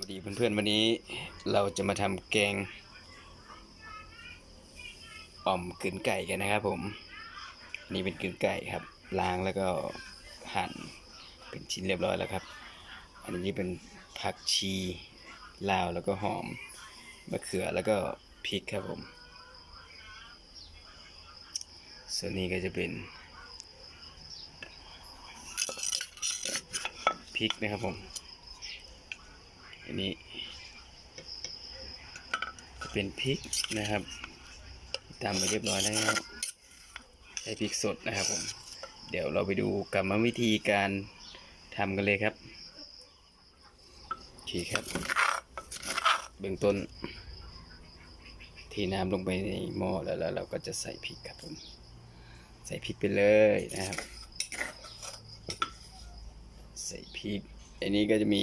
วัสดีเพื่อนๆวันนี้เราจะมาทำแกงอ่อมกลืนไก่กันนะครับผมนนี่เป็นกลืนไก่ครับ ล้างแล้วก็หั่นเป็นชิ้นเรียบร้อยแล้วครับ อันนี้เป็นผักชีลาวแล้วก็หอมมะเขือแล้วก็พริกครับผม ส่วนนี้ก็จะเป็นพริกนะครับผม อันนี้เป็นพริกนะครับตามไปเรียบร้อยแล้วใช้พริกสดนะครับผม เดี๋ยวเราไปดูกรรมวิธีการทำกันเลยครับโอเคครับ เบื้องต้นเทีน้ำลงไปในหม้อแล้วแล้วเราก็จะใส่พริกครับผมใส่พริกไปเลยนะครับ ใส่พริก อันนี้ก็จะมี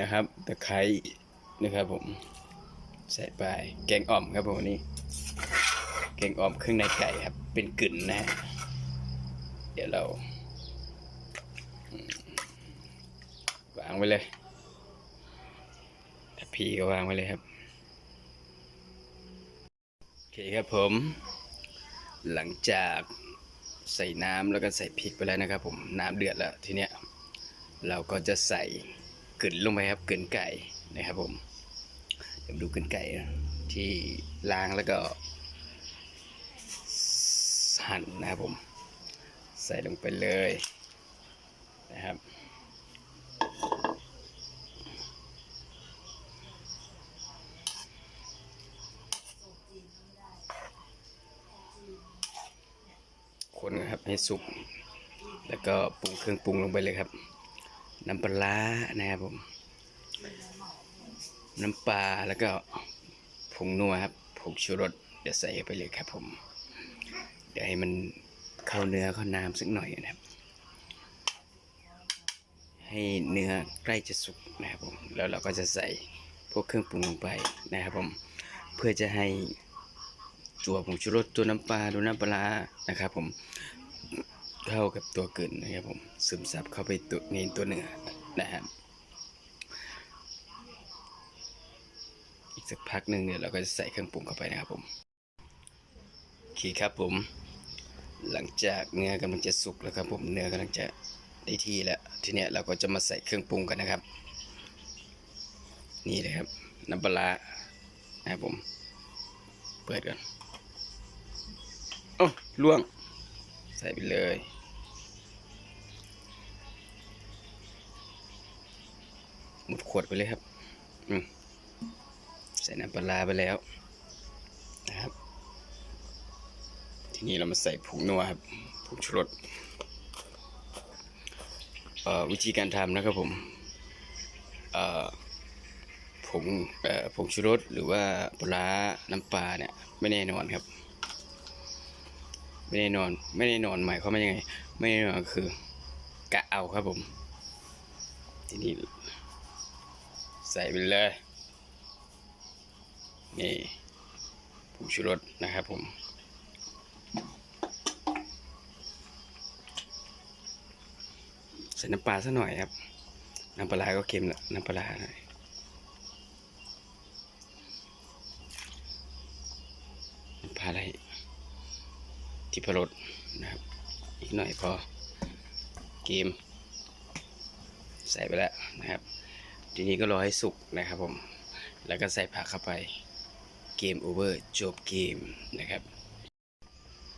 นะครับตะไคร้นะครับผมใส่ไปแกงอ่อมครับผมวันนี้แกงอ่อมเครื่องในไก่ครับ เป็นกึ่นนะ เดี๋ยวเราวางไว้เลยถ้าพีก็วางไว้เลยครับโอเคครับผม หลังจากใส่น้ำแล้วก็ใส่พริกไปแล้วนะครับผมน้ำเดือดแล้วทีเนี้ยเราก็จะใส่ กลืนลงไปครับกลืนไก่นะครับผมเดี๋ยวดูกลืนไก่ที่ล้างแล้วก็หั่นนะครับผม ใส่ลงไปเลยนะครับคนนะครับให้สุก แล้วก็ปรุงเครื่องปรุงลงไปเลยครับ น้ำปลานะครับผม น้ำปลาแล้วก็ผงนัวครับผงชูรสเดี๋ยวใส่ไปเลยครับผม เดี๋ยวให้มันเข้าเนื้อเข้าน้ำสักหน่อยนะครับ ให้เนื้อใกล้จะสุกนะครับผม แล้วเราก็จะใส่พวกเครื่องปรุงลงไปนะครับผม เพื่อจะให้ตัวผงชูรสตัวน้ำปลาตัวน้ำปลานะครับผม เข้ากับตัวกลืนนะครับผมซึมซับเข้าไปตัวในตัวเนื้อนะครับอีกสักพักหนึ่งเนี่ยเราก็จะใส่เครื่องปรุงเข้าไปนะครับผมโอเคครับผม หลังจากเนื้อกำลังจะสุกแล้วครับผมเนื้อกำลังจะได้ที่แล้วทีเนี้ยเราก็จะมาใส่เครื่องปรุงกันนะครับ นี่เลยครับน้ำปลาร้านะครับผมเปิดก่อนโอ้ล่วง ใส่ไปเลย วดไปเลยครับ อืมใส่น้ำปลาไปแล้วนะครับ ทีนี้เรามาใส่ผงนัวครับผงชูรสวิธีการทำนะครับผมผงผงชูรสหรือว่าปลาน้ำปลาเนี่ยไม่แน่นอนครับ ไม่แน่นอนไม่แน่นอนหมายความว่ายังไง ไม่แน่นอนคือกะเอาครับผม ทีนี้ ใส่ไปเลยนี่ผงชูรสนะครับผมใส่น้ำปลาสักหน่อยครับ น้ำปลาก็เค็มแล้วน้ำปลาร้าหน่อยน้ำปลาอะไรที่พรสนะครับ อีกหน่อยพอเกม ใส่ไปแล้วนะครับ ทีนี้ก็รอให้สุกนะครับผม แล้วก็ใส่ผักเข้าไป เกมโอเวอร์จบเกมนะครับ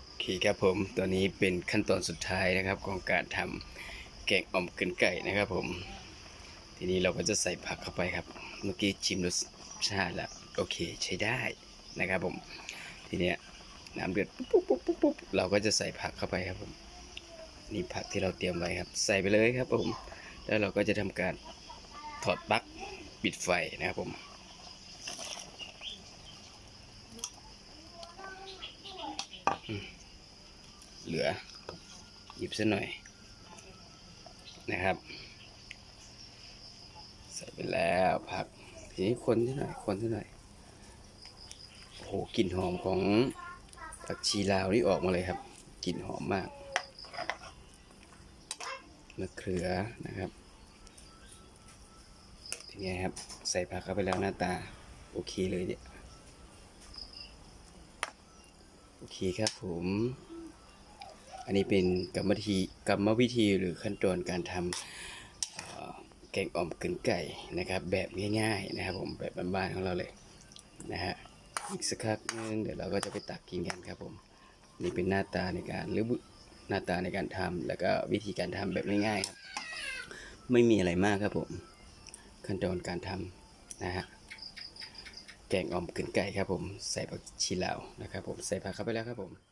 โอเคครับผม ตัวนี้เป็นขั้นตอนสุดท้ายนะครับ ของการทำแกงอ่อมกลืนไก่นะครับผม ทีนี้เราก็จะใส่ผักเข้าไปครับ เมื่อกี้ชิมรสชาติแล้วโอเคใช้ได้นะครับผม ทีเนี้ยน้ำเดือดปุ๊บปุ๊บปุ๊บปุ๊บเราก็จะใส่ผักเข้าไปครับผม นี่ผักที่เราเตรียมไว้ครับ ใส่ไปเลยครับผม แล้วเราก็จะทำการ ถอดปลั๊กปิดไฟนะครับผม เหลือ หยิบซะหน่อยนะครับ ใส่ไปแล้วผัก ทีนี้คนที่หน่อย คนที่หน่อย โอ้โหกลิ่นหอมของผักชีลาวนี่ออกมาเลยครับ กลิ่นหอมมากมะเขือนะครับ เนี่ยครับ ใส่ผักเข้าไปแล้วหน้าตา โอเคเลยเนี่ย โอเคครับผม อันนี้เป็นกรรมวิธีกรรมวิธีหรือขั้นตอนการทำเอ่อแกงอ่อมกึ่นไก่นะครับ แบบง่ายๆนะครับผมแบบบ้านๆของเราเลยนะฮะอีกสักพักนึงเดี๋ยวเราก็จะไปตักกินกันครับผม นี่เป็นหน้าตาในการหรือหน้าตาในการทำแล้วก็วิธีการทำแบบง่ายๆครับ ไม่มีอะไรมากครับผม ขั้นตอนการทำนะฮะแกงอ่อมกึ่นไก่ครับผม ใส่ผักชีลาวนะครับผม ใส่ผักเข้าไปแล้วครับผม